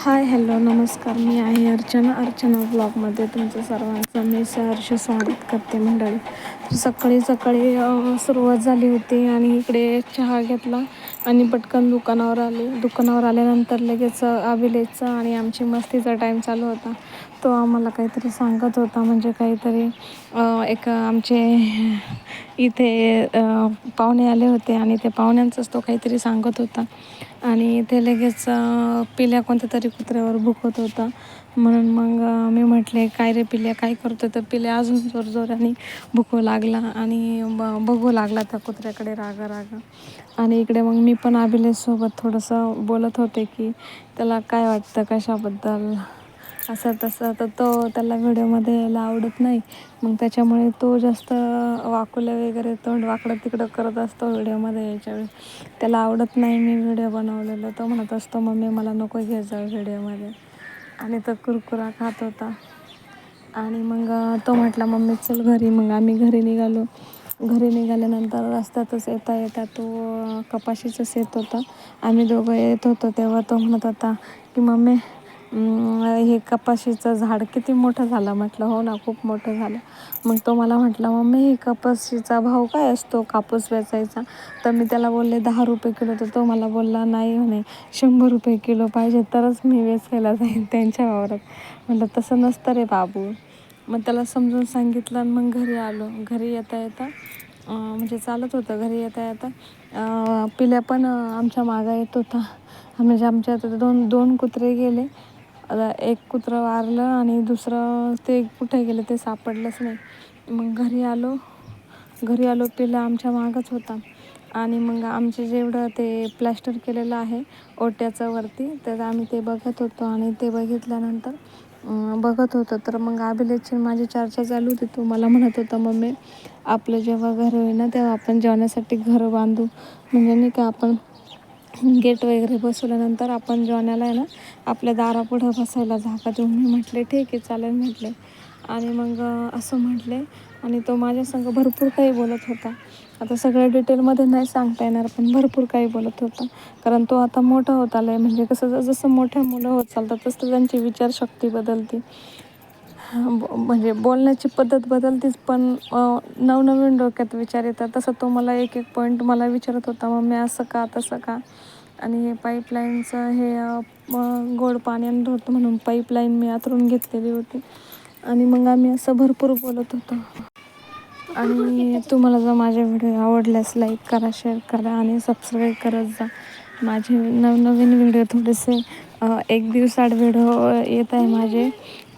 Hi hello नमस्कार. मी आहे अर्चना. अर्चना ब्लॉगमध्ये तुमचं सर्वांचं मी सहर्ष स्वागत करते मंडळी. तर सकाळी सकाळी सुरुवात झाली होती आणि इकडे चहा घेतला आणि पटकन दुकानावर आले. दुकानावर आल्यानंतर लगेच अभिलेखचा आणि आमची मस्तीचा टाईम चालू होता. तो आम्हाला काहीतरी सांगत होता म्हणजे काहीतरी एक आमचे इथे पाहुणे आले होते आणि ते पाहुण्यांचंच तो काहीतरी सांगत होता. आणि ते लगेच पिल्या कोणत्या तरी कुत्र्यावर भुकत होता. म्हणून मग मी म्हटले काय रे पिल्या काय करतो? तर पिल्या अजून जोर जोराने भुकू लागला आणि ब बघू लागला त्या कुत्र्याकडे रागा रागा. आणि इकडे मग मी पण अभिलेखसोबत थोडंसं बोलत होते की त्याला काय वाटतं कशाबद्दल? असं तसं तर तो त्याला व्हिडिओमध्ये यायला आवडत नाही. मग त्याच्यामुळे तो जास्त वाकुल्या वगैरे तोंड वाकडं तिकडं करत असतो व्हिडिओमध्ये यायच्या वेळी त्याला आवडत नाही मी व्हिडिओ बनवलेलं. तो म्हणत असतो मम्मी मला नको घ्यायचा व्हिडिओमध्ये. आणि तो कुरकुरा खात होता. आणि मग तो म्हटला मम्मी चल घरी. मग आम्ही घरी निघालो. घरी निघाल्यानंतर रस्त्यातच येता येता तो कपाशीचंच येत होता. आम्ही दोघं येत होतो तेव्हा तो म्हणत होता की मम्मी हे कपाशीचं झाड किती मोठं झालं म्हटलं हो ना खूप मोठं झालं. मग तो मला म्हटला मम्मी हे कपाशीचा भाव काय असतो? कापूस वेचायचा. तर मी त्याला बोलले दहा रुपये किलो. तर तो मला बोलला नाही म्हणे शंभर रुपये किलो पाहिजे तरच मी वेचायला जाईन त्यांच्या वावरात. म्हटलं तसं नसतं रे बाबू. मग त्याला समजून सांगितलं आणि मग घरी आलो. घरी येता येता म्हणजे चालत होतं घरी येता येता पिल्या पण आमच्या मागं येत होता. म्हणजे आमच्या आता दोन दोन कुत्रे गेले. आता एक कुत्रं वारलं आणि दुसरं ते कुठे गेलं ते सापडलंच नाही. मग घरी आलो. घरी आलो पिल्या आमच्या मागंच होता. आणि मग आमचे जेवढं ते प्लॅस्टर केलेलं आहे ओट्याचं वरती तर आम्ही ते बघत होतो. आणि ते बघितल्यानंतर बघत होतो. तर मग अभिलेखची माझी चर्चा चालू होती. तो मला म्हणत होता मम्मी आपलं जेव्हा घर होईल ना तेव्हा आपण जेवण्यासाठी घरं बांधू. म्हणजे नाही का आपण गेट वगैरे बसवल्यानंतर आपण जॉन्याला आहे ना आपल्या दारापुढं बसायला जागा देऊ मी म्हटले ठीक आहे चालेल म्हटले. आणि मग असं म्हटले. आणि तो माझ्यासंग भरपूर काही बोलत होता. आता सगळ्या डिटेलमध्ये नाही सांगता येणार पण भरपूर काही बोलत होता. कारण तो आता मोठा होत आला आहे म्हणजे कसं जसं मोठ्या मुलं होत चालतात तसं त्यांची विचारशक्ती बदलते. म्हणजे बोलण्याची पद्धत बदलतीच पण नवनवीन डोक्यात विचार येतात. तसं तो मला एक एक पॉईंट मला विचारत होता मग मी असं का तसं का? आणि हे पाईपलाईनचं हे गोड पाण्यानं धुतं होतं म्हणून पाईपलाईन मी आतरून घेतलेली होती. आणि मग आम्ही असं भरपूर बोलत होतो. आणि तुम्हाला जर माझे व्हिडिओ आवडल्यास लाईक करा शेअर करा आणि सबस्क्राईब करत जा. माझे नवनवीन व्हिडिओ थोडेसे एक दिवसाआड व्हिडिओ येत आहे माझे.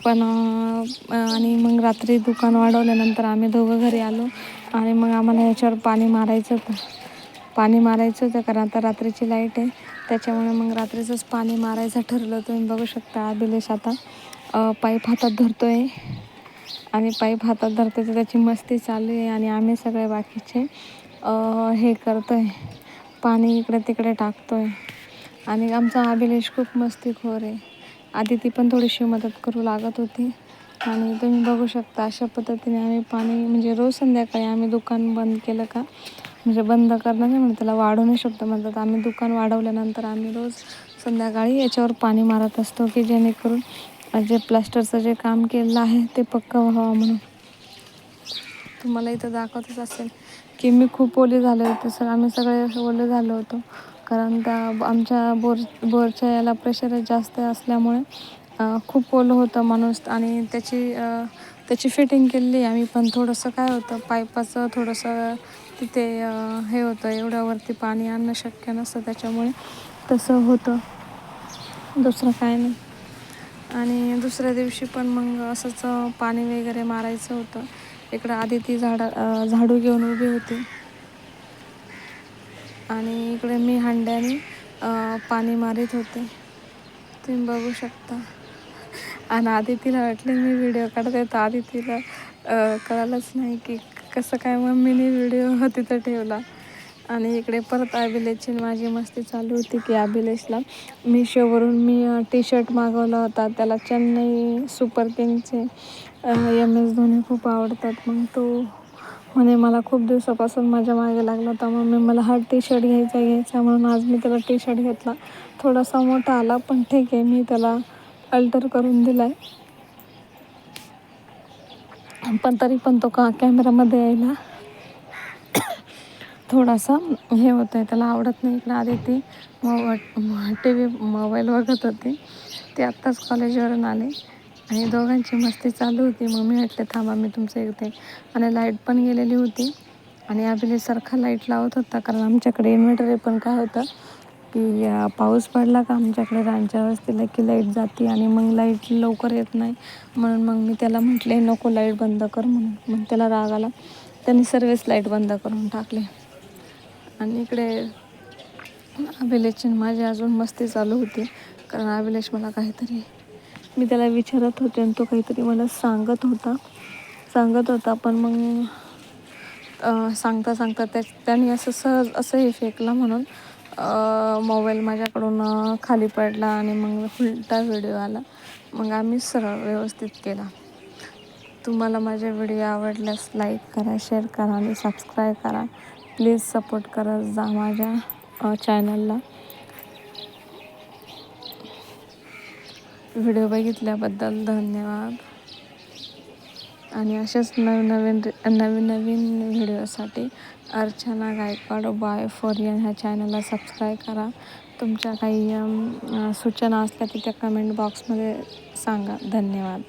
पण आणि मग रात्री दुकान वाढवल्यानंतर आम्ही दोघं घरी आलो. आणि मग आम्हाला ह्याच्यावर पाणी मारायचं होतं. पाणी मारायचं होतं कारण आता रात्रीची लाइट आहे. त्याच्यामुळे मग रात्रीचंच पाणी मारायचं ठरलं. तुम्ही बघू शकता अभिलेश आता पाईप हातात धरतो आहे आणि पाईप हातात धरतो तर त्याची मस्ती चालू आहे आणि आम्ही सगळे बाकीचे हे करतो आहे पाणी इकडे तिकडे टाकतो आहे आणि आमचा अभिलेश खूप मस्तीखोर आहे. आधी ती पण थोडीशी मदत करू लागत होती. आणि तुम्ही बघू शकता अशा पद्धतीने आम्ही पाणी म्हणजे रोज संध्याकाळी आम्ही दुकान बंद केलं का म्हणजे बंद करणं नाही म्हणून त्याला वाढू नाही शकतो म्हणतात. आम्ही दुकान वाढवल्यानंतर आम्ही रोज संध्याकाळी याच्यावर पाणी मारत असतो की जेणेकरून जे प्लास्टरचं जे काम केलेलं आहे ते पक्कं व्हावं म्हणून. तुम्हाला इथं दाखवतच असेल की मी खूप ओली झाले होते सर. आम्ही सगळे ओले झालो होतो. कारण त्या आमच्या बोर बोरच्या याला प्रेशर जास्त असल्यामुळे खूप ओलं होतं माणूस आणि त्याची त्याची फिटिंग केलेली आम्ही. पण थोडंसं काय होतं पाईपाचं थोडंसं तिथे हे होतं एवढ्यावरती पाणी आणणं शक्य नसतं त्याच्यामुळे तसं होतं. दुसरं काय नाही. आणि दुसऱ्या दिवशी पण मग असंच पाणी वगैरे मारायचं होतं. इकडं आधी ती झाडं झाडू घेऊन उभी होती. आणि इकडे मी हांड्याने पाणी मारीत होते. तुम्ही बघू शकता. आणि आधी तिला वाटले मी व्हिडिओ काढते तर आधी तिला कळालंच नाही की कसं काय मम्मीने व्हिडिओ तिथं ठेवला. आणि इकडे परत अभिलेशची माझी मस्ती चालू होती की अभिलेशला मिशोवरून मी टी शर्ट मागवला होता. त्याला चेन्नई सुपर किंगचे एम एस धोनी खूप आवडतात. मग तो म्हणे मला खूप दिवसापासून माझ्या मागे लागला होता मम्मी मला हा टी शर्ट घ्यायचा घ्यायचा म्हणून आज मी त्याला टी शर्ट घेतला. थोडासा मोठा आला पण ठीक आहे मी त्याला अल्टर करून दिला आहे पण तरी पण तो का कॅमेरामध्ये यायला थोडासा हे होतं आहे त्याला आवडत नाही. इकडं आधी ती मोबाईल टी व्ही मोबाईल बघत होती. ते आत्ताच कॉलेजवरून आले. आणि दोघांची मस्ती चालू होती. मग मी म्हटलं थांबा मी तुमचं इथे आणि लाइट पण गेलेली होती. आणि अभिलेसारखा लाइट लावत होता कारण आमच्याकडे इन्व्हर्टर आहे. पण काय होतं की पाऊस पडला का आमच्याकडे रांच्या वस्तीला की लाइट जाते आणि मग लाइट लवकर येत नाही. म्हणून मग मी त्याला म्हटले नको लाइट बंद कर म्हणून. मग त्याला राग आला. त्यांनी सर्वच लाइट बंद करून टाकले. आणि इकडे अभिलेशची माझी अजून मस्ती चालू होती. कारण अभिलेश मला काहीतरी मी त्याला विचारत होते आणि तो काहीतरी मला सांगत होता. सांगत होता पण मग सांगता सांगता त्या त्याने असं सहज असंही फेकलं म्हणून मोबाईल माझ्याकडून खाली पडला आणि मग उलटा व्हिडिओ आला. मग आम्ही सरळ व्यवस्थित केला. तुम्हाला माझे व्हिडिओ आवडल्यास लाईक करा शेअर करा आणि सबस्क्राईब करा. प्लीज सपोर्ट करत जा माझ्या चॅनलला. व्हिडिओ बघितल्याबद्दल धन्यवाद. आणि असेच नवनवीन नवीन नवीन नवीन व्हिडिओसाठी अर्चना गायकवाड बाय फोरियन ह्या चॅनलला सबस्क्राईब करा. तुमच्या काही सूचना असल्या की त्या कमेंट बॉक्समध्ये सांगा. धन्यवाद.